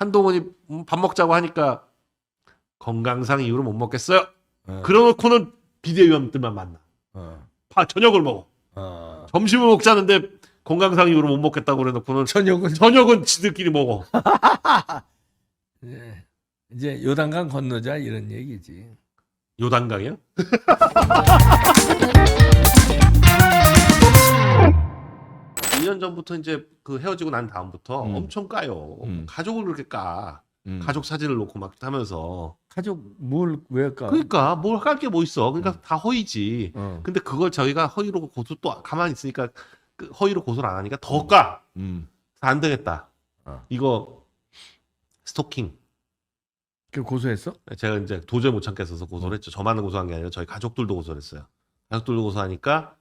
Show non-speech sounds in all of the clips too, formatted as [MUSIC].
한동훈이 음, 밥 먹자고 하니까 건강상 이유로 못 먹겠어요. 어. 그러놓고는 비대위원들만 만나. 어. 파 저녁을 먹어. 어. 점심을 먹자는데 건강상 이유로 못 먹겠다고 그래놓고는 저녁은 저녁은 지들끼리 먹어. [LAUGHS] 예. 이제 요단강 건너자 이런 얘기지. 요단강이요? [LAUGHS] 일년 전부터 이제 그 헤어지고 난 다음부터 음. 엄청 까요. 음. 가족을 그렇게 까. 음. 가족 사진을 놓고 막 하면서. 가족 뭘 왜 까? 그러니까 뭘 깔 게 뭐 있어. 그러니까 다 허위지. 어. 근데 그걸 저희가 허위로 고소 또 가만히 있으니까 그 허위로 고소를 안 하니까 더 까. 음. 안 되겠다. 어. 이거 스토킹. 그 고소했어? 제가 이제 도저히 못 참겠어서 고소를 했죠. 저만은 고소한 게 아니라 저희 가족들도 고소를 했어요. 가족들도 고소하니까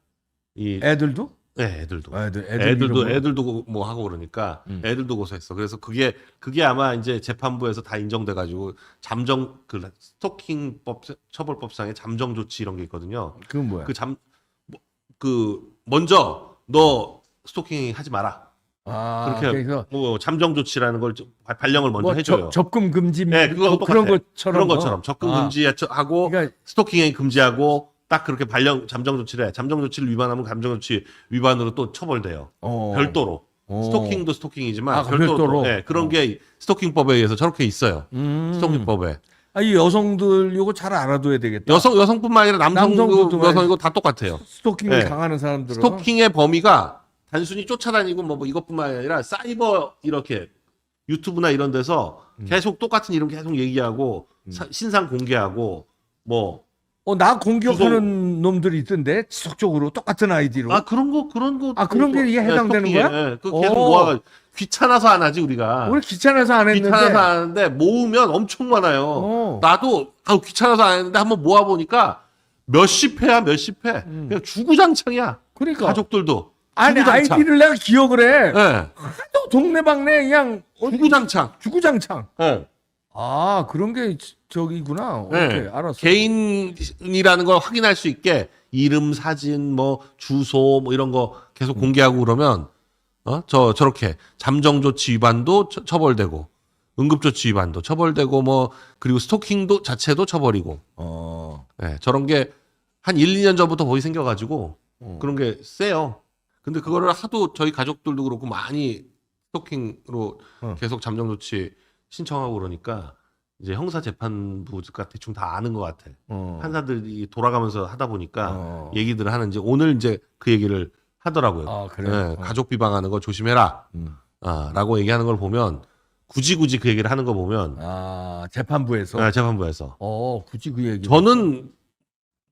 이 애들도? 네, 애들도 애들 애들도 이름으로? 애들도 뭐 하고 그러니까 음. 애들도 고소했어. 그래서 그게 그게 아마 이제 재판부에서 다 인정돼 가지고 잠정 그 스토킹법 처벌법상에 잠정 조치 이런 게 있거든요. 그건 뭐야? 그 잠 그 먼저 너 스토킹 하지 마라. 아, 그렇게 그래서 뭐 잠정 조치라는 걸 좀 발- 발령을 먼저 뭐 해줘요. 접, 접근 금지 네, 그거 뭐 그런 똑같아. 것처럼 그런 뭐? 것처럼 접근 아, 금지하고 그러니까 스토킹에 금지하고 딱 그렇게 발령 잠정 조치를 해. 잠정 조치를 위반하면 잠정 조치 위반으로 또 처벌돼요. 어. 별도로. 어. 스토킹도 스토킹이지만 아, 별도로, 별도로? 또, 예, 그런 어. 게 스토킹법에 의해서 저렇게 있어요. 음. 스토킹법에. 아, 이 여성들 요거 잘 알아둬야 되겠다. 여성 여성뿐만 아니라 남성도 남성들도 여성이고 다 똑같아요. 스토킹을 네. 당하는 사람들은 스토킹의 범위가 단순히 쫓아다니고 뭐, 뭐 이것뿐만 아니라 사이버 이렇게 유튜브나 이런 데서 음. 계속 똑같은 이름 계속 얘기하고 사- 신상 공개하고 뭐 어, 나 공격하는 놈들이 있던데 지속적으로 똑같은 아이디로. 아 그런 거 그런 거 아, 그런 게 이게 해당되는 스토킹에, 거야? 예, 그 계속 오. 모아 귀찮아서 안 하지 우리가 우리 귀찮아서 안 했는데. 귀찮아서 안 하는데 모으면 엄청 많아요. 어. 나도 아 귀찮아서 안 했는데 한번 모아 보니까 몇십 회야 몇십 회 음. 그냥 주구장창이야 그러니까 가족들도 아니 주구장창. 아이디를 내가 기억을 해. 예또 동네방네 그냥 어, 주구장창 주구장창. 예. 아 그런 게 지- 저기구나. 네. 오케이 알았어. 개인이라는 걸 확인할 수 있게 이름 사진 뭐 주소 뭐 이런 거 계속 음. 공개하고 그러면 어 저 저렇게 잠정 조치 위반도 처, 처벌되고 응급 조치 위반도 처벌되고 뭐 그리고 스토킹도 자체도 처벌이고 어. 예, 저런 게 한 1, 2년 전부터 거의 생겨가지고 어. 그런 게 세요. 근데 그거를 하도 저희 가족들도 그렇고 많이 스토킹으로 어. 계속 잠정 조치 신청하고 그러니까 이제 형사 재판부가 대충 다 아는 것 같아. 어. 판사들이 돌아가면서 하다 보니까 어. 얘기들을 하는지 오늘 이제 그 얘기를 하더라고요. 아 그래. 예, 어. 가족 비방하는 거 조심해라. 음. 아, 라고 얘기하는 걸 보면 굳이 굳이 그 얘기를 하는 거 보면 아 재판부에서. 아, 재판부에서 어 굳이 그 얘기. 저는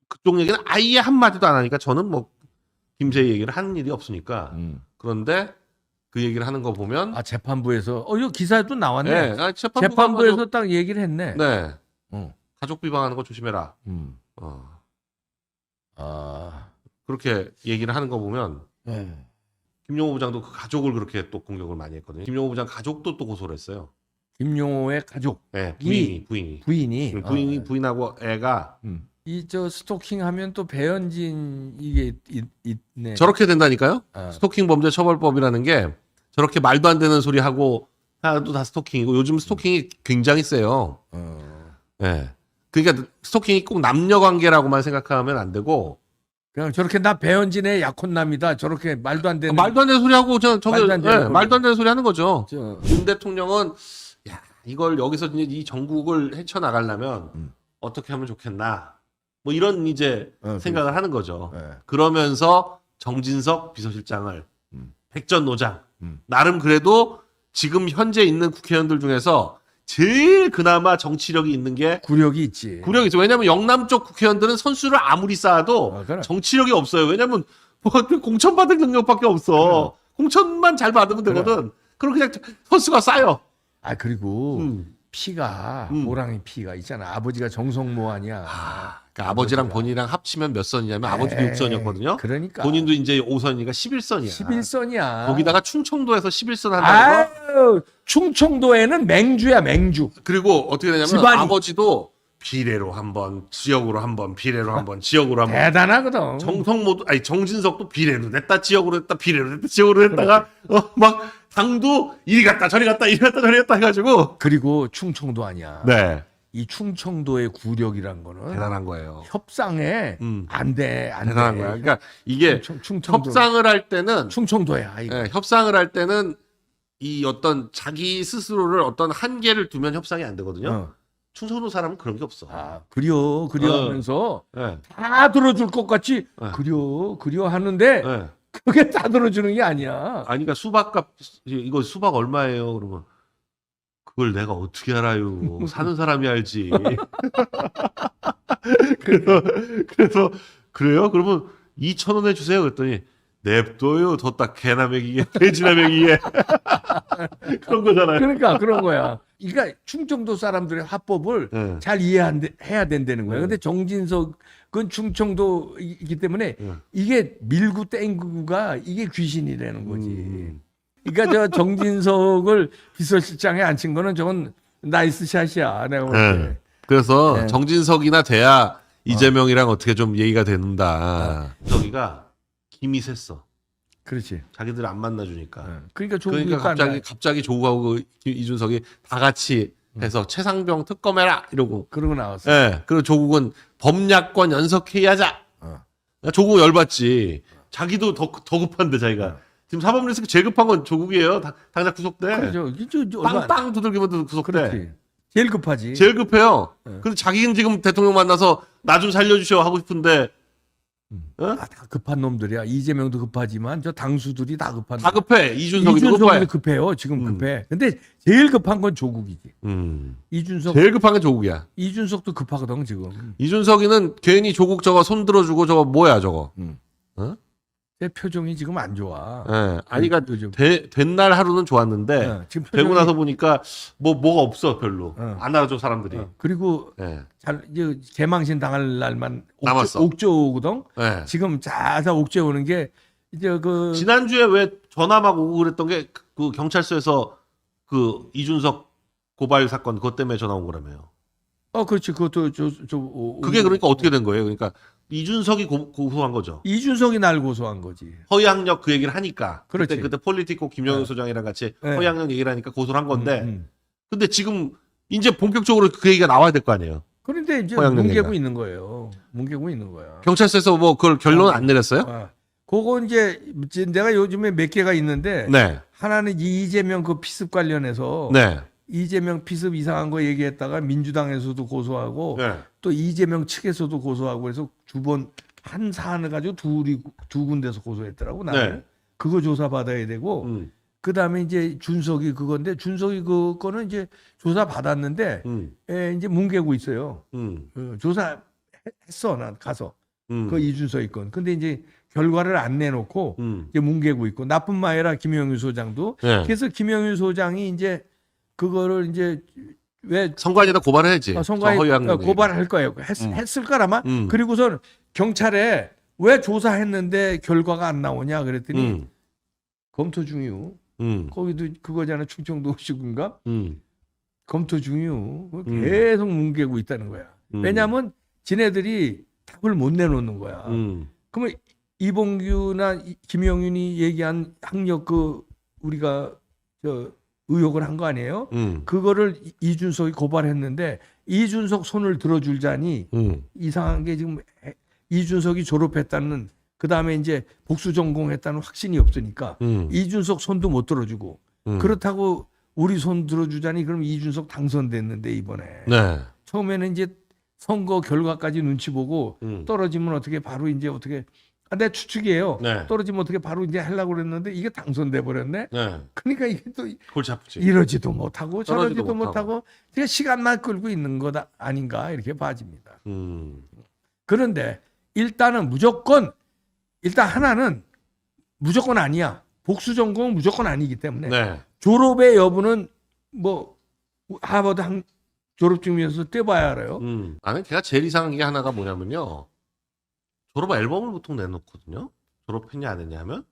그쪽 얘기는 아예 한 마디도 안 하니까 저는 뭐 김세 얘기를 하는 일이 없으니까 음. 그런데 그 얘기를 하는 거 보면 아 재판부에서 어 이거 기사에도 나왔네. 네, 아, 재판부가 재판부에서 가족- 딱 얘기를 했네. 네 어. 가족 비방하는 거 조심해라. 음. 어, 아. 그렇게 얘기를 하는 거 보면 네. 김용호 부장도 그 가족을 그렇게 또 공격을 많이 했거든요. 김용호 부장 가족도 또 고소를 했어요. 김용호의 가족 네, 부인이 부인이 부인이 부인이 어. 부인하고 애가 음. 이 저 스토킹 하면 또 배현진 이게 있, 있 네. 저렇게 된다니까요. 아. 스토킹 범죄 처벌법이라는 게 저렇게 말도 안 되는 소리 하고 하도 다 스토킹이고 요즘 스토킹이 굉장히 세요. 어. 예. 그러니까 스토킹이 꼭 남녀 관계라고만 생각하면 안 되고 그냥 저렇게 나 배현진의 약혼남이다. 저렇게 말도 안 되는 말도 안 되는 소리 하고 저 저게 말도 안 되는 예, 소리. 말도 안 되는 소리 하는 거죠. 저, 윤 대통령은 야 이걸 여기서 이제 이 전국을 헤쳐 나가려면 음. 어떻게 하면 좋겠나 뭐 이런 이제 어, 생각을 하는 거죠. 예. 그러면서 정진석 비서실장을 음. 백전노장 음. 나름 그래도 지금 현재 있는 국회의원들 중에서 제일 그나마 정치력이 있는 게 구력이 있지. 구력이 있어. 왜냐면 영남 쪽 국회의원들은 선수를 아무리 쌓아도 아, 그래. 정치력이 없어요. 왜냐면 뭐 공천 받을 능력밖에 없어. 공천만 잘 받으면 그래. 되거든. 그럼 그냥 선수가 쌓여. 아 그리고 음. 피가 음. 호랑이 피가 있잖아. 아버지가 정성모 아니야. 그러니까 아버지랑 본인이랑 합치면 몇 선이냐면 아버지도 에이, 6선이었거든요. 그러니까 본인도 이제 5선이니까 11선이야. 11선이야. 거기다가 충청도에서 11선 한다는 거. 아유 충청도에는 맹주야 맹주. 그리고 어떻게 되냐면 집안이. 아버지도 비례로 한번 지역으로 한번 비례로 한번 지역으로 한번 대단하거든. 정성 모두 아니 정진석도 비례로 냈다 지역으로 냈다 비례로 냈다 지역으로 냈다가 어, 막 당도 이리 갔다 저리 갔다 이리 갔다 저리 갔다 해가지고 그리고 충청도 아니야. 네 이 충청도의 구력이란 거는 대단한 거예요. 협상에 음. 안 돼, 안 대단한 돼. 거야. 그러니까 이게 충, 충청도. 협상을 할 때는 충청도야. 이거. 예, 협상을 할 때는 이 어떤 자기 스스로를 어떤 한계를 두면 협상이 안 되거든요. 어. 충청도 사람은 그런 게 없어. 아, 그려, 그려 어. 하면서 예, 다 들어줄 것 같이 어. 그려, 그려 하는데 예. 그게 다 들어주는 게 아니야. 아니 그러니까 수박값 이거 수박 얼마예요? 그러면 그걸 내가 어떻게 알아요? 사는 사람이 알지. [LAUGHS] 그래서 그래서 그래요? 그러면 2천 원 해주세요. 그랬더니 냅둬요. 뒀다 개나 먹이게 [LAUGHS] 돼지나 먹이게 [LAUGHS] 그런 거잖아요. 그러니까 그런 거야. 그러니까 충청도 사람들의 화법을 예. 잘 이해해야 된다는 거야. 네. 근데 정진석은 충청도이기 때문에 예. 이게 밀고 땡구가 이게 귀신이라는 거지. 음. 그러니까 저 정진석을 비서실장에 앉힌 거는 저건 나이스 샷이야. 내가 볼 때. 네. 그래서 네. 정진석이나 돼야 이재명이랑 어. 떻게좀 얘기가 된다. 저기가 김이 샜어. 그렇지. 자기들 안 만나주니까. 네. 그러니까 조국이 그러니까 갑자기 갑자기 조국하고 그 이준석이 다 같이 해서 최상병 특검해라 이러고. 그러고 나왔어. 예. 그리고 조국은 범야권 연석회의하자. 어. 조국 열받지. 자기도 더, 더 급한데 자기가. 어. 지금 사법 리스크 제일 급한 건 조국이에요. 당- 당장 구속돼. 그렇죠. 얼마- 빵빵 두들기면 구속돼. 그렇지. 제일 급하지. 제일 급해요. 네. 근데 자기는 지금 대통령 만나서 나 좀 살려주셔 하고 싶은데 어? 아, 다 급한 놈들이야. 이재명도 급하지만 저 당수들이 다 급한. 다 급해. 이준석이 이준석도 급해. 급해요. 지금 음. 급해. 근데 제일 급한 건 조국이지. 음. 이준석 제일 급한 게 조국이야. 이준석도 급하거든 지금. 이준석이는 괜히 조국 저거 손 들어주고 저거 뭐야 저거. 제 표정이 지금 안 좋아. 예. 아니 그러니까 요즘. 된 날 하루는 좋았는데 어, 지금 되고 표정이- 나서 보니까 뭐 뭐가 없어 별로. 어. 안 알아줘 사람들이. 어, 그리고 예. 잘 이제 개망신 당할 날만 남았어. 옥조, 옥조거든. 예. 지금 자자 옥조 오는 게 이제 그 지난주에 왜 전화막 오고 그랬던 게 그 경찰서에서 그 이준석 고발 사건 그것 때문에 전화 온 거라며요. 어 그렇지 그것도 저저 어, 그게 그러니까 어떻게 된 거예요? 그러니까 이준석이 고, 고소한 거죠. 이준석이 날 고소한 거지. 허위학력 그 얘기를 하니까 그렇지. 그때 그때 폴리티코 김영우 네. 소장이랑 같이 네. 허위학력 얘기를 하니까 고소를 한 건데 음, 음. 근데 지금 이제 본격적으로 그 얘기가 나와야 될 거 아니에요. 그런데 이제 뭉개고 능력이다. 있는 거예요. 뭉개고 있는 거야. 경찰서에서 뭐 그걸 결론 안 내렸어요? 아, 그거 이제 내가 요즘에 몇 개가 있는데 네, 하나는 이재명 그 피습 관련해서 네, 이재명 피습 이상한 거 얘기했다가 민주당에서도 고소하고 네. 또 이재명 측에서도 고소하고 해서 두 번 한 사안을 가지고 둘이 두 군데서 고소했더라고 나는 네. 그거 조사 받아야 되고 음, 그 다음에 이제 준석이 그건데 준석이 그거는 이제 조사 받았는데 음, 에, 이제 뭉개고 있어요. 음, 어, 조사 했어 난 가서 음, 그 이준석이 건. 근데 이제 결과를 안 내놓고 음. 이제 뭉개고 있고 나쁜 마에라 김영유 소장도 네. 그래서 김영유 소장이 이제 그거를 이제 왜 선관위에다 고발해야지. 어, 선관위 저 허위학력 어, 고발할 거예요. 했, 음. 했을 거라마. 음. 그리고선 경찰에 왜 조사했는데 결과가 안 나오냐 그랬더니. 음, 검토 중이요. 음, 거기도 그거잖아 충청도 시군가 음, 검토 중이요. 음. 계속 뭉개고 있다는 거야. 음. 왜냐하면 지네들이 답을 못 내놓는 거야. 음, 그러면 이봉규나 이- 김영윤이 얘기한 학력 그 우리가 저 의혹을 한 거 아니에요? 음, 그거를 이- 이준석이 고발했는데 이준석 손을 들어줄자니 음, 이상한 게 지금 해- 이준석이 졸업했다는 그 다음에 이제 복수 전공했다는 확신이 없으니까 음, 이준석 손도 못 들어주고 음. 그렇다고 우리 손 들어주자니 그럼 이준석 당선됐는데 이번에 네. 처음에는 이제 선거 결과까지 눈치 보고 음. 떨어지면 어떻게 바로 이제 어떻게 아, 내 추측이에요. 네. 떨어지면 어떻게 바로 이제 하려고 그랬는데 이게 당선돼 버렸네. 네. 그러니까 이게 또 골치 아프지. 이러지도 못하고 떨어지도 저러지도 못하고. 못하고 그냥 시간만 끌고 있는 거다 아닌가 이렇게 봐집니다. 음, 그런데 일단은 무조건 일단 하나는 무조건 아니야. 복수 전공은 무조건 아니기 때문에 네. 졸업의 여부는 뭐 하버드 한 졸업 증명서 떼봐야 알아요. 음. 나는 걔가 제일 이상한 게 하나가 뭐냐면요. 졸업 앨범을 보통 내놓거든요. 졸업했냐 안 했냐 하면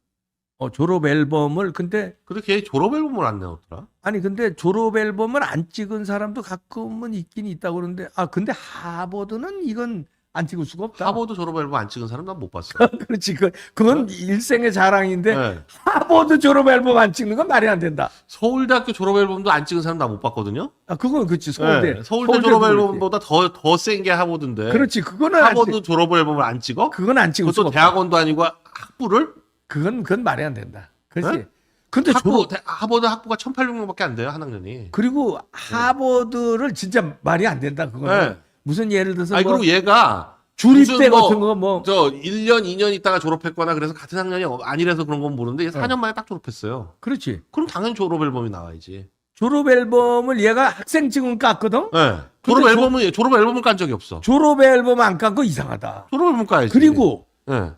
어, 졸업 앨범을 근데 근데 걔 졸업 앨범을 안 내었더라. 아니 근데 졸업 앨범을 안 찍은 사람도 가끔은 있긴 있다고 그러는데 아 근데 하버드는 이건 안 찍을 수가 없다. 하버드 졸업 앨범 안 찍은 사람 난 못 봤어. [LAUGHS] 그렇지 그 그건 일생의 자랑인데 네. 하버드 졸업 앨범 안 찍는 건 말이 안 된다. 서울대학교 졸업 앨범도 안 찍은 사람 나못 봤거든요. 아 그건 그렇지 서울대 네. 서울대, 졸업. 앨범보다 더 더 센 게 하버드인데. 그렇지 그거는 안 하버드 찍, 졸업 앨범을 안 찍어? 그건 안 찍을 그것도 없다. 대학원도 아니고 학부를? 그건 그건 말이 안 된다. 그렇지. 네? 근데 학부 졸업 대- 하버드 학부가 1,800명밖에 안 돼요 한 학년이. 그리고 하버드를 진짜 말이 안 된다 그거는 네. 무슨 예를 들어서 아니 뭐 그리고 얘가 주립대 뭐- 같은 거뭐저 1년 2년 있다가 졸업했거나 그래서 같은 학년이 아니라서 그런 건 모르는데 얘 네. 4년 만에 딱 졸업했어요. 그렇지. 그럼 당연히 졸업 앨범이 나와야지. 졸업 앨범을 얘가 학생 찍은 깠거든. 네. 졸업 앨범은 졸업 앨범을 깐 적이 없어. 졸업 앨범 안 깐 거 이상하다. 졸업 앨범 까야지. 그리고 네.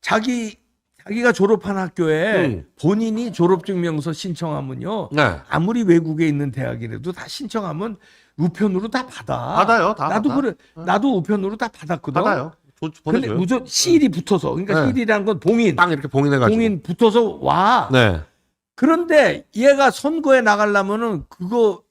자기 자기가 졸업한 학교에 음. 본인이 졸업증명서 신청하면요. 네. 아무리 외국에 있는 대학이라도 다 신청하면 우편으로 다 받아. 받아요. 다 나도 받아. 그래. 나도 우편으로 다 받았거든. 받아요. 조- 근데 보내줘요. 무조 실이 붙어서 그러니까 네. 실이라는 건 봉인, 땅 이렇게 봉인해가지고. 봉인 붙어서 와. 네. 그런데 얘가 선거에 나가려면은 그거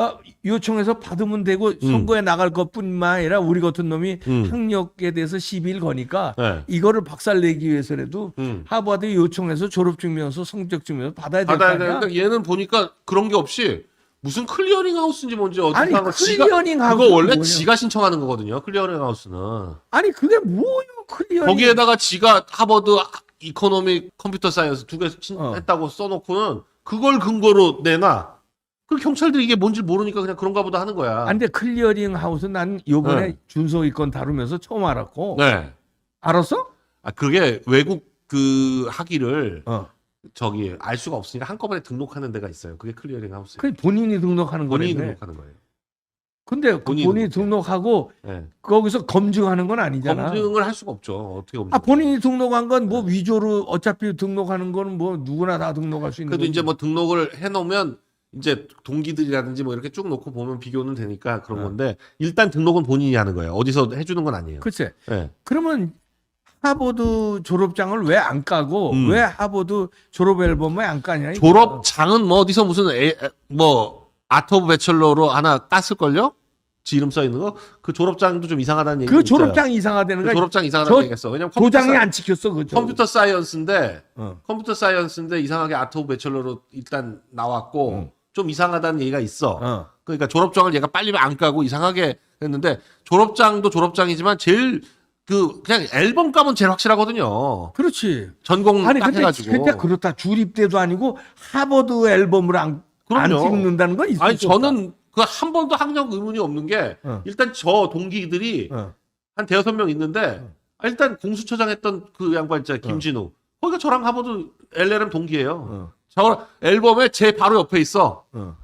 어, 요청해서 받으면 되고 선거에 나갈 것뿐만 아니라 우리 같은 놈이 음. 학력에 대해서 시비를 거니까 네. 이거를 박살내기 위해서라도 음. 하버드에 요청해서 졸업증명서, 성적증명서 받아야 될거 받아야 아니야. 되는데 얘는 보니까 그런 게 없이 무슨 클리어링 하우스인지 뭔지 어떻게 아니. 지가 클리어링 하고 그거 원래 지가 신청하는 거거든요. 클리어링 하우스는. 아니 그게 뭐요 클리어링? 거기에다가 지가 하버드 이코노믹 컴퓨터 사이언스 두 개 어. 했다고 써놓고는 그걸 근거로 내놔. 그 경찰들이 이게 뭔지 모르니까 그냥 그런가 보다 하는 거야. 안 돼, 클리어링 하우스 난 요번에 네. 준서 이건 다루면서 처음 알았고. 네. 알았어? 아 그게 외국 그 학위를 어. 저기 알 수가 없으니까 한꺼번에 등록하는 데가 있어요. 그게 클리어링 하우스. 그 본인이 등록하는 본인이 거네. 등록하는 거예요. 근데 그 본인이 본인이 등록하고 네. 거기서 검증하는 건 아니잖아. 검증을 할 수가 없죠. 어떻게 검증? 아 본인이 등록한 건 뭐 위조로 어차피 등록하는 거는 뭐 누구나 다 등록할 수 있는 그래도 거지. 이제 뭐 등록을 해놓으면 이제 동기들이라든지 뭐 이렇게 쭉 놓고 보면 비교는 되니까 그런 어. 건데 일단 등록은 본인이 하는 거예요. 어디서 해주는 건 아니에요. 글쎄 네. 그러면 하버드 졸업장을 왜 안 까고 음. 왜 하버드 졸업 앨범을 안 까냐? 이거. 졸업장은 뭐 어디서 무슨 에, 에, 뭐 아트 오브 배철러로 하나 땄을 걸요? 지 이름 써 있는 거? 그 졸업장도 좀 이상하다는 얘기. 그 졸업장 이상하다는 그 거야. 졸업장 이상하다는 저 얘기했어. 왜냐면 컴퓨터, 도장이 사, 안 찍혔어 그 컴퓨터 사이언스인데 어. 컴퓨터 사이언스인데 이상하게 아트 오브 배철러로 일단 나왔고 음. 좀 이상하다는 얘기가 있어. 어. 그러니까 졸업장을 얘가 빨리 안 까고 이상하게 했는데 졸업장도 졸업장이지만 제일 그 그냥 앨범 값은 제일 확실하거든요. 그렇지. 전공 아니 딱 근데 해가지고. 근데 그렇다 주립대도 아니고 하버드 앨범을 안, 안 그럼요. 찍는다는 건 있을 아니 수 없다. 저는 그 한 번도 학력 의문이 없는 게 어. 일단 저 동기들이 어. 한 대여섯 명 있는데 어. 아, 일단 공수처장 했던 그 양반 있잖아요 김진우 거기가 저랑 하버드 LLM 동기예요. 어. 저 앨범에 제 바로 옆에 있어. 어.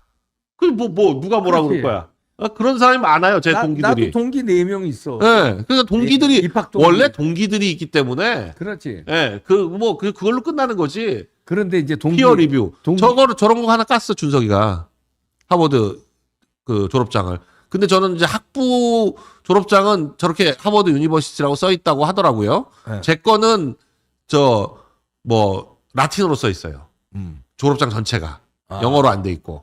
그뭐뭐 누가 뭐라 그렇지. 그럴 거야. 아, 그런 사람이 많아요 제 나, 동기들이. 나도 동기 네 명 있어. 예, 그러니까 동기들이 입학 동기. 원래 동기들이 있기 때문에 그렇지. 예, 그 뭐 그 그걸로 끝나는 거지. 그런데 이제 동기 피어 리뷰. 동기- 저거를 저런 거 하나 깠어 준석이가 하버드 그 졸업장을. 근데 저는 이제 학부 졸업장은 저렇게 하버드 유니버시티라고 써 있다고 하더라고요. 네. 제 거는 저 뭐 라틴어로 써 있어요. 음. 졸업장 전체가 아. 영어로 안 돼 있고.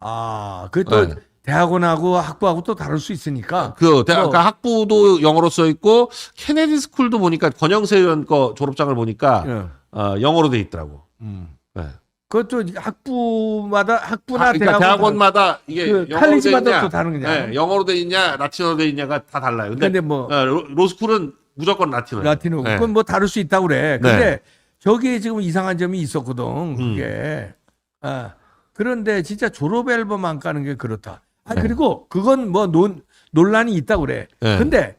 아, 그또 네. 대학원하고 학부하고 또 다를 수 있으니까. 그 대학 뭐. 그러니까 학부도 영어로 써 있고 케네디 스쿨도 보니까 권영세 의원 거 졸업장을 보니까 예. 어, 영어로 돼 있더라고. 음. 네. 그것도 학부마다 학부나 아, 그러니까 대학원 대학원 마다 이게 그 칼리지마다 또 다른 거냐. 네, 영어로 돼 있냐, 라틴어로 돼 있냐가 다 달라요. 근데, 근데 뭐 어, 로, 로스쿨은 무조건 라틴어. 라틴어 네. 그건 뭐 다를 수 있다고 그래. 근데 저기에 지금 이상한 점이 있었거든. 음. 그게. 아. 그런데 진짜 졸업 앨범 안 까는 게 그렇다. 아 네. 그리고 그건 뭐 논, 논란이 있다고 그래. 네. 근데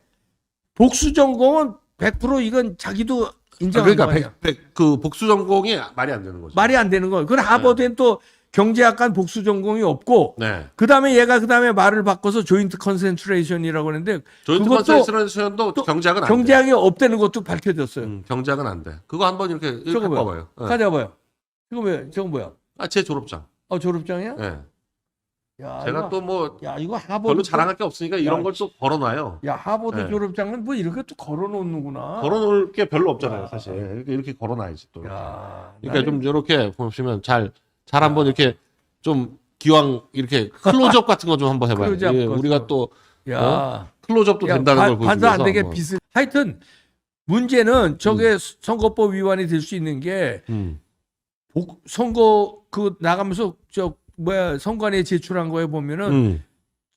복수 전공은 100% 이건 자기도 아, 인정하는 그러니까 거야. 백, 백, 그 복수 전공이 말이 안 되는 거죠. 말이 안 되는 거예요. 그럼 하버드엔 또 경제학관 복수 전공이 없고 네. 그다음에 얘가 그다음에 말을 바꿔서 조인트 컨센트레이션이라고 하는데 조인트 컨센트레이션도 또 경제학은 안 돼. 경제학이 없다는 것도 밝혀졌어요. 음, 경제학은 안 돼. 그거 한번 이렇게 이렇게 저거? 봐봐요. 네. 가져봐요. 이거 뭐야? 저거 뭐야? 아, 제 졸업장. 어 졸업장이야? 네. 야, 제가 이거, 또뭐 야 이거 하버드 별로 자랑할 게 없으니까 이런 야, 걸또 걸어놔요. 야 하버드 네. 졸업장은 뭐 이렇게 또 걸어놓는구나. 걸어놓을 게 별로 없잖아요, 야. 사실. 이렇게, 이렇게 걸어놔야지 또. 야, 그러니까 좀 이렇게 보시면 잘, 잘 한번 이렇게 좀 기왕 이렇게 클로즈업 [LAUGHS] 같은 거 좀 한번 해봐요. 클로즈업 예, 것도. 우리가 또 야, 어? 클로즈업도 야, 된다는 반- 걸 보여주기 반사 안 되게 뭐. 비슷. 하여튼 문제는 저게 선거법 위반이 될 수 있는 게 음. 복- 선거 그 나가면서 저 뭐야 선관위에 제출한 거에 보면은 음.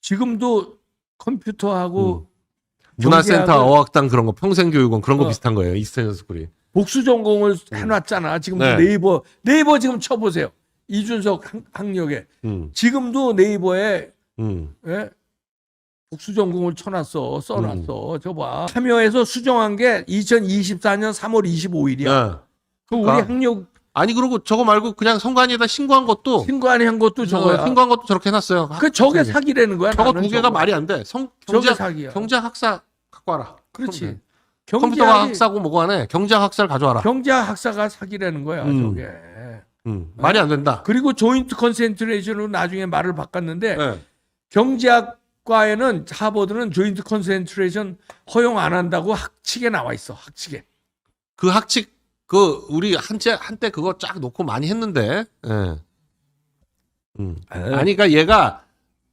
지금도 컴퓨터하고 문화센터, 경제학을- 어학당 그런 거, 평생교육원 그런 거 어. 비슷한 거예요. 이스턴 스쿨이. 복수 전공을 해놨잖아. 지금 음. 네. 네 이버 네이버 지금 쳐보세요. 이준석 학- 학력에 음. 지금도 네이버에 음. 예? 복수 전공을 쳐놨어, 써놨어. 저 봐. 참여해서 수정한 게 2024년 3월 25일이야. 야. 그 우리 그러니까. 학력 아니 그리고 저거 말고 그냥 선관위에다 신고한 것도 신고안에 한 것도 저거야. 어, 신고한 것도 저렇게 해놨어요. 그 저게. 사기라는 거야. 저거 두 개가 저거. 말이 안 돼. 성 경제 사기야. 경제학 학사 갖고 와라. 그렇지. 컴퓨터가 경제학이 학사고 뭐고 하네. 경제학 학사를 가져와라. 경제학 학사가 사기라는 거야. 음. 저게. 음, 말이 안 된다. 그리고 조인트 컨센트레이션으로 나중에 말을 바꿨는데 네. 경제학과에는 하버드는 조인트 컨센트레이션 허용 안 한다고 학칙에 나와 있어. 학칙에. 그 학칙 그 우리 한때 한때 그거 쫙 놓고 많이 했는데. 예. 음. 아니 그러니까 얘가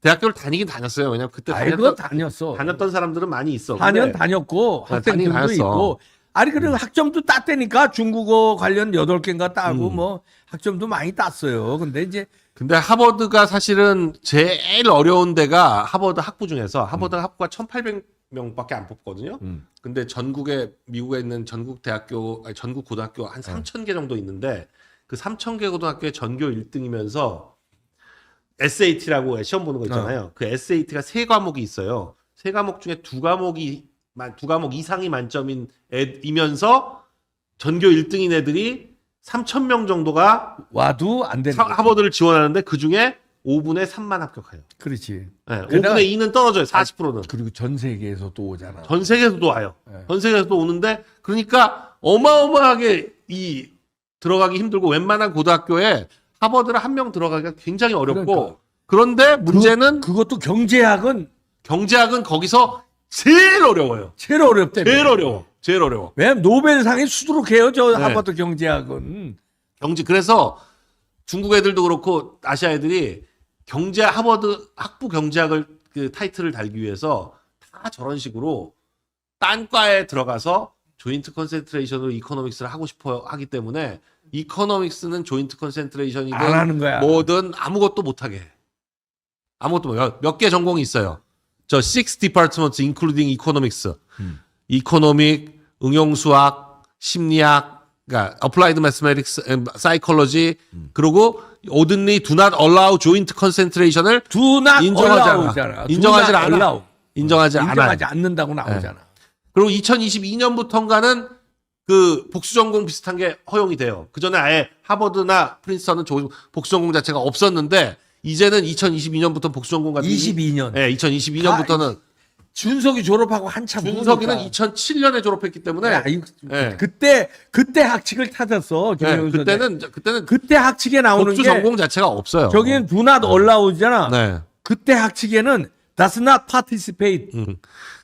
대학교를 다니긴 다녔어요. 왜냐면 그때 아이 다녔던, 다녔어. 다녔던 사람들은 많이 있어. 4년 근데 다녔고 아, 학생들도 다니긴 다녔어. 있고 아니 그리고 학점도 땄다니까 중국어 관련 8개인가 따고 음. 뭐 학점도 많이 땄어요. 근데 이제 근데 하버드가 사실은 제일 어려운 데가 하버드 학부 중에서 하버드 학부가 1,800명밖에 안 뽑거든요. 음. 근데 전국에 미국에 있는 전국 대학교 아니 전국 고등학교 한 3,000개 정도 있는데 그 3,000개 고등학교의 전교 1등이면서 SAT라고 시험 보는 거 있잖아요. 그 SAT가 세 과목이 있어요. 세 과목 중에 두 과목이 만- 두 과목 이상이 만점인 애이면서 전교 1등인 애들이 3,000명 정도가 와도 안 되는 사- 거지. 하버드를 지원하는데 그 중에 5분의 3만 합격해요. 그렇지. 네, 게다가- 5분의 2는 떨어져요. 40%는. 그리고 전 세계에서 또 오잖아. 전 세계에서도 와요. 네. 전 세계에서도 오는데 그러니까 어마어마하게 이 들어가기 힘들고 웬만한 고등학교에 하버드를 한 명 들어가기가 굉장히 어렵고 그러니까. 그런데 문제는 그것도 경제학은 경제학은 거기서 제일 어려워요. 제일 어렵대. 제일 어려워. 제일 어려워. 왜냐면 노벨상이 수두룩해요. 저 네. 하버드 경제학은. 경제 그래서 중국 애들도 그렇고 아시아 애들이 경제 하버드 학부 경제학을 그 타이틀을 달기 위해서 다 저런 식으로 딴 과에 들어가서 조인트 컨센트레이션으로 이코노믹스를 하고 싶어 하기 때문에 이코노믹스는 조인트 컨센트레이션이든 안 하는 거야. 뭐든 아무것도 못 하게. 해. 아무것도 몇개 전공이 있어요. 저 six departments including economics. 음. 이코노믹, 응용수학, 심리학, 그러니까 applied mathematics, and psychology, 음. 그리고 openly do not allow joint concentration을 Do not 인정하지 않아. 인정하지 않아. allow. 인정하지 않아. 인정하지 않는다고 나오잖아. 그리고 2022년부터인가는 그 복수 전공 비슷한 게 허용이 돼요. 그 전에 아예 하버드나 프린스턴은 조- 복수 전공 자체가 없었는데 이제는 2022년부터 복수전공 같은 22년. 네, 2022년부터는 준석이 졸업하고 한참 준석이는 후니까. 2007년에 졸업했기 때문에 야, 이거 네. 그때 그때 학칙을 찾았어. 네, 김영선 그때는 그때는 그때 학칙에 나오는 복수 게 전공 자체가 없어요. 저기는 do not allow잖아. 네. 그때 학칙에는 does not participate. 음.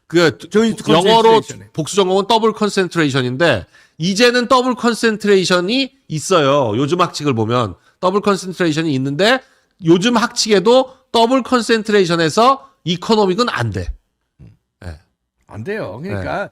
그 영어로 concentration. 복수 전공은 더블 컨센트레이션인데 이제는 더블 컨센트레이션이 있어요. 요즘 학칙을 보면 더블 컨센트레이션이 있는데 요즘 학칙에도 더블 컨센트레이션에서 이코노믹은 안 돼. 안 돼요. 그러니까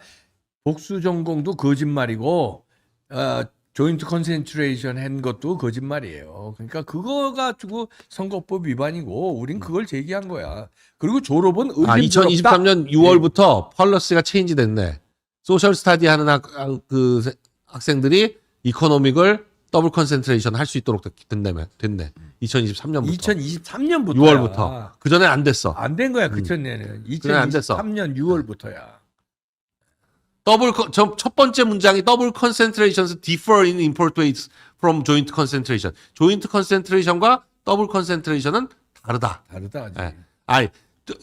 복수 전공도 거짓말이고 어, 조인트 컨센트레이션 한 것도 거짓말이에요. 그러니까 그거 가지고 선거법 위반이고 우린 그걸 제기한 거야. 그리고 졸업은 아, 의심스럽다. 2023년 6월부터 펄러스가 체인지 됐네. 소셜 스타디 하는 학, 그 세- 학생들이 이코노믹을 더블 컨센트레이션 할 수 있도록 됐- 됐네. 됐네. 2023년부터. 2023년부터 6월부터. 그 전에 안 됐어. 안 된 거야 그 전에는 그래, 안 됐어. 2023년 6월부터야. 더블 첫 번째 문장이 더블 컨센트레이션스 differ in import weights from joint concentration. 조인트 컨센트레이션과 더블 컨센트레이션은 다르다. 다르다. 아직. 예. 아이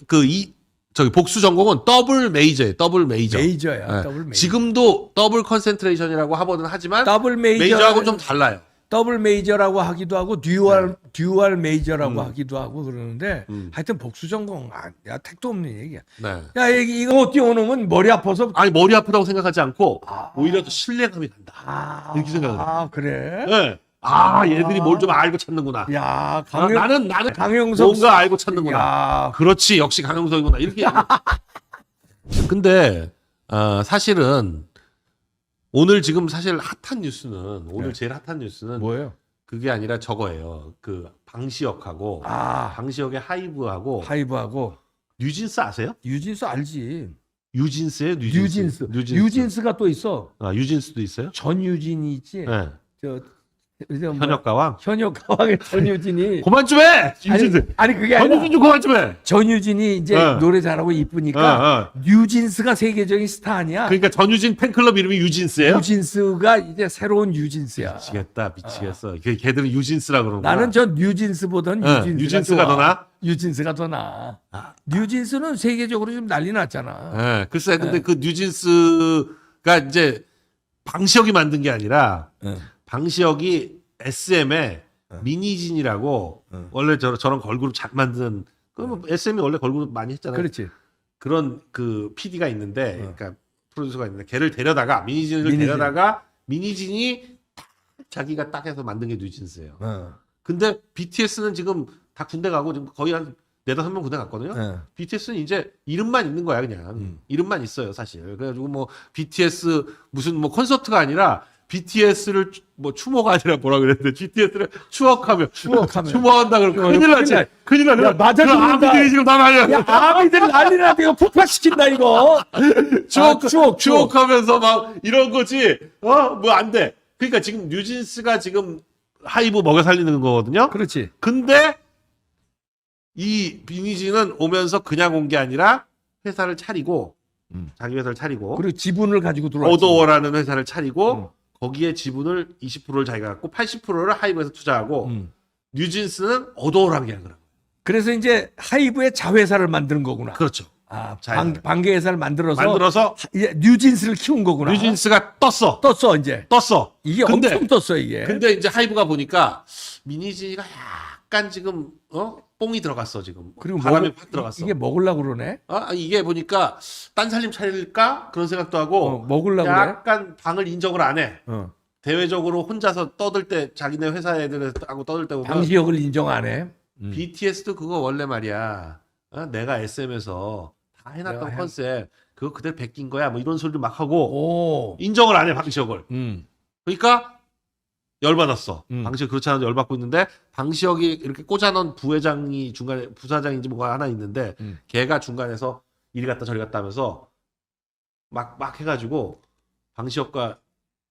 그이 저기 복수 전공은 더블 메이저예요. 더블 메이저. 메이저야. 예. 더블 메이저. 지금도 더블 컨센트레이션이라고 하버드는 하지만 더블 메이저 메이저하고 좀 달라요. 더블 메이저라고 하기도 하고 듀얼 듀얼 메이저라고 네. 음. 하기도 하고 그러는데 음. 하여튼 복수 전공 아, 야 택도 없는 얘기야. 네. 야 이- 이거 띄워놓으면 머리 아파서 아니 머리 아프다고 생각하지 않고 아. 오히려 더 신뢰감이 간다. 아, 이렇게 생각을 아 그래? 네. 아 얘들이 뭘 좀 알고 찾는구나. 야 아, 강영 나는 나는 강영석 뭔가 알고 찾는구나. 야 그렇지 역시 강영석이구나 이렇게. [LAUGHS] 근데 어, 사실은 오늘 지금 사실 핫한 뉴스는 오늘 네. 제일 핫한 뉴스는 뭐예요? 그게 아니라 저거예요. 그 방시혁하고 아 방시혁의 하이브하고 하이브하고 뉴진스 아세요? 유진스 알지? 유진스예요? 뉴진스. 뉴진스. 뉴진스. 가또 있어. 아 유진스도 있어요? 전유진이 있지. 네. 저, 현역 가왕. 현역 가왕의 전유진이. [LAUGHS] 그만 좀 해. 유진스. 아니, 아니 그게 아니라 전유진 좀 그만 좀 해. 전유진이 이제 어. 노래 잘하고 이쁘니까 어, 어. 뉴진스가 세계적인 스타 아니야. 그러니까 전유진 팬클럽 이름이 유진스예요? 뉴진스가 이제 새로운 뉴진스야. 미치겠다, 미치겠어. 걔- 걔들은 유진스라 그러는구나. 나는 저 뉴진스보단 어, 유진스가 좋아. 더 나아? 유진스가 더 나아. 아. 뉴진스는 세계적으로 좀 난리 났잖아. 예, 글쎄, 근데 네. 그 뉴진스가 이제 방시혁이 만든 게 아니라 응. 방시혁이 SM의 어. 미니진이라고 어. 원래 저, 저런 걸그룹 잘 만든 그뭐 SM이 원래 걸그룹 많이 했잖아요. 그렇지. 그런 그 PD가 있는데, 어. 그러니까 프로듀서가 있는데 걔를 데려다가 미니진을 미니진. 데려다가 미니진이 딱 자기가 딱 해서 만든 게 뉴진스예요. 어. 근데 BTS는 지금 다 군대 가고 지금 거의 한 네다섯 명 군대 갔거든요. 어. BTS는 이제 이름만 있는 거야 그냥 음. 이름만 있어요 사실. 그래가지고 뭐 BTS 무슨 뭐 콘서트가 아니라 BTS를 뭐 추모가 아니라 뭐라 그랬는데 BTS를 추억하며 추억하며. 추모한다 그러면 큰일 나지. 큰일 큰일 나. 야, 맞아 그 죽는다. 아비들이 지금 다 말이야. 야, 아미들 난리 나서 이거 폭파시킨다, 이거. [LAUGHS] 추억, 아, 추억, 추억. 추억하면서 막 이런 거지. 어, 뭐 안 돼. 그러니까 지금 뉴진스가 지금 하이브 먹여 살리는 거거든요. 그렇지. 근데 이 비니지는 오면서 그냥 온 게 아니라 회사를 차리고 음. 자기 회사를 차리고 그리고 지분을 가지고 들어왔지. 오더워라는 회사를 차리고 음. 거기에 지분을 20%를 자기가 갖고 80%를 하이브에서 투자하고 음. 뉴진스는 오더워라는 게 아니라 그래서 이제 하이브의 자회사를 만드는 거구나. 그렇죠. 아, 자회사. 방, 방계 회사를 만들어서 만들어서 이제 뉴진스를 키운 거구나. 뉴진스가 떴어. 떴어 이제. 떴어. 이게 근데- 엄청 떴어 이게. 근데 이제 하이브가 보니까 미니지가 약간 지금 어 뽕이 들어갔어 지금 그리고 바람이 확 들어갔어. 이게 먹으려고 그러네. 아, 이게 보니까 딴 살림 차릴까 그런 생각도 하고 어, 먹으려고 그래. 약간 방을 인정을 안 해. 어. 대외적으로 혼자서 떠들 때 자기네 회사 애들하고 떠들 때 보면 방시혁을 인정 안 해. 음. BTS도 그거 원래 말이야. 어? 내가 SM에서 다 내가 해놨던 해- 컨셉 그거 그대로 베낀 거야. 뭐 이런 소리를 막 하고 오. 인정을 안 해 방시혁을. 음. 그러니까 열받았어. 음. 방시혁 그렇지 않아도 열받고 있는데 방시혁이 이렇게 꽂아놓은 부회장이 중간에 부사장인지 뭐가 하나 있는데 음. 걔가 중간에서 이리 갔다 저리 갔다 하면서 막 막 해가지고 방시혁과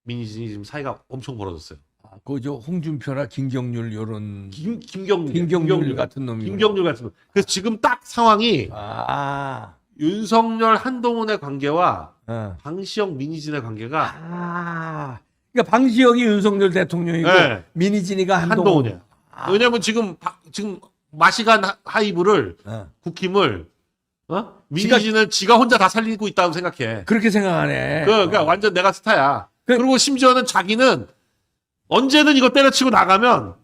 민희진이 지금 사이가 엄청 벌어졌어요. 아, 그저 홍준표나 김경률 요런 김 김경률 김경률 같은 놈이. 김경률 같은 놈. 그래서 지금 딱 상황이 아. 윤석열 한동훈의 관계와 어. 방시혁 민희진의 관계가 아. 그러니까 방시혁이 윤석열 대통령이고 네. 민희진이가 한동훈. 한동훈이야. 아. 왜냐면 지금 바- 지금 마시간 하- 하이브를 어. 국힘을 어? 민희진은 지가 혼자 다 살리고 있다고 생각해. 그렇게 생각하네. 그, 그러니까 완전 내가 스타야. 그- 그 리고 심지어는 자기는 언제든 이거 때려치고 나가면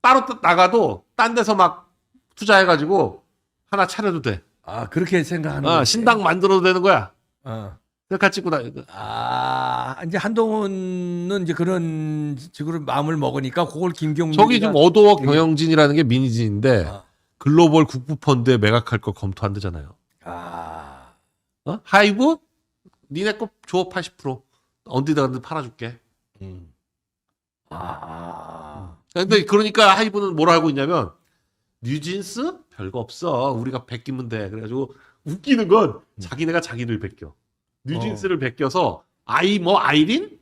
따로 따- 나가도 딴 데서 막 투자해가지고 하나 차려도 돼. 아 그렇게 생각하는 어, 거지. 신당 만들어도 되는 거야. 어. 셀카 찍고 나. 아 이제 한동훈은 이제 그런 식으로 마음을 먹으니까 그걸 김경률 저기 지금 어도워 경영진이라는 게 민희진인데 아. 글로벌 국부펀드에 매각할 거 검토한대잖아요. 아 어? 하이브? 니네 거줘 80%. 어디다가든 팔아줄게. 음. 아 근데 그러니까 하이브는 뭐라 하고 있냐면 뉴진스 별거 없어 우리가 베끼면 돼 그래가지고 웃기는 건 자기네가 자기를 베껴 뉴진스를 베껴서 아이 뭐 아이린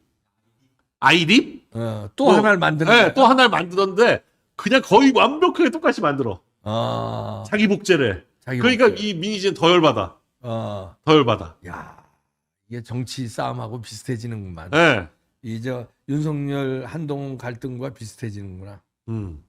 아이립 어, 또 뭐, 하나를 만드는 네, 거야. 또 하나를 만드는데 그냥 거의 완벽하게 똑같이 만들어 아 자기 복제를 자기 그러니까 목표. 이 미니지는 더 열받아 어, 더 열받아 야 이게 정치 싸움하고 비슷해지는구만. 예 이제 윤석열 한동훈 갈등과 비슷해지는구나. 음.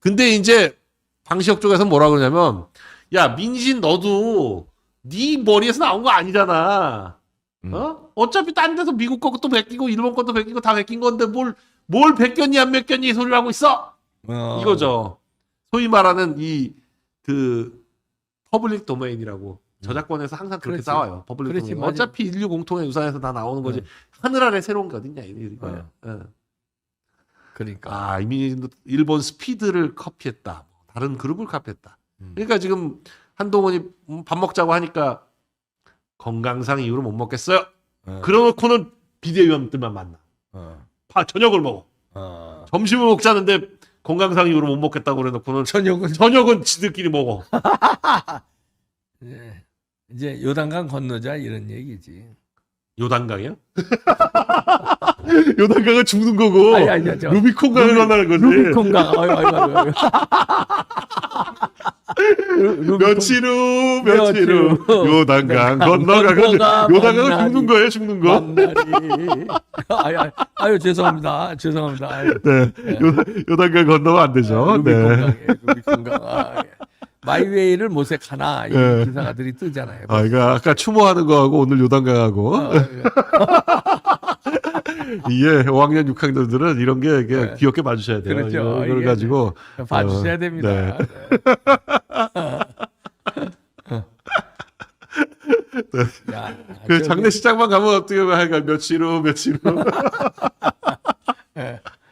근데 이제 방시혁 쪽에서 뭐라 그러냐면 야 민진 너도 네 머리에서 나온 거 아니잖아. 음. 어? 어차피 딴 데서 미국 것도 베끼고 일본 것도 베끼고 다 베낀 건데 뭘 뭘 베꼈니 안 베꼈니 소리를 하고 있어 어. 이거죠. 소위 말하는 이 그 퍼블릭 도메인이라고 저작권에서 항상 그렇게 음. 그렇지. 싸워요. 퍼블릭 그렇지, 도메인. 맞아. 어차피 인류 공통의 유산에서 다 나오는 거지. 어. 하늘 아래 새로운 게 어딨냐 이거예요. 예. 그러니까. 아 이미 일본 스피드를 커피했다. 다른 그룹을 카피했다. 음. 그러니까 지금 한동훈이 음, 밥 먹자고 하니까 건강상 이유로 못 먹겠어요. 어. 그러놓고는 비대위원들만 만나. 어. 파 저녁을 먹어. 어. 점심을 먹자는데 건강상 이유로 못 먹겠다고 그래놓고는 저녁은 저녁은 지들끼리 먹어. 이제, [LAUGHS] 이제 요단강 건너자 이런 얘기지. 요단강이요? [LAUGHS] 요단강은 죽는 거고 아니 아니 저 루비콘강을 만나는 거지. 루비콘강. 아유 아유 아유. 아유. 며칠 후 며칠 후. 요단강 건너가 건너가가지고 만나리. 죽는 거예요 죽는 거. 만나리. 아유, 아유, 아유 죄송합니다. 죄송합니다. 아유. 네. 요, 요단강 건너면 안 되죠. 네. 루비콘강에 루비콘강. 아, 예. 마이웨이를 모색하나 이 네. 기사들이 뜨잖아요. 아, 이거 아까 추모하는 거하고 오늘 요단강하고 어, 예. [LAUGHS] 이게 5학년 6학년들은 이런 게 이게 네. 귀엽게 봐주셔야 돼요. 그렇죠. 이걸 이게 가지고 봐주셔야 어, 됩니다. 네. 야, 그 장례식장만 가면 어떻게 하여간 며칠 후 며칠 후. 네. [LAUGHS]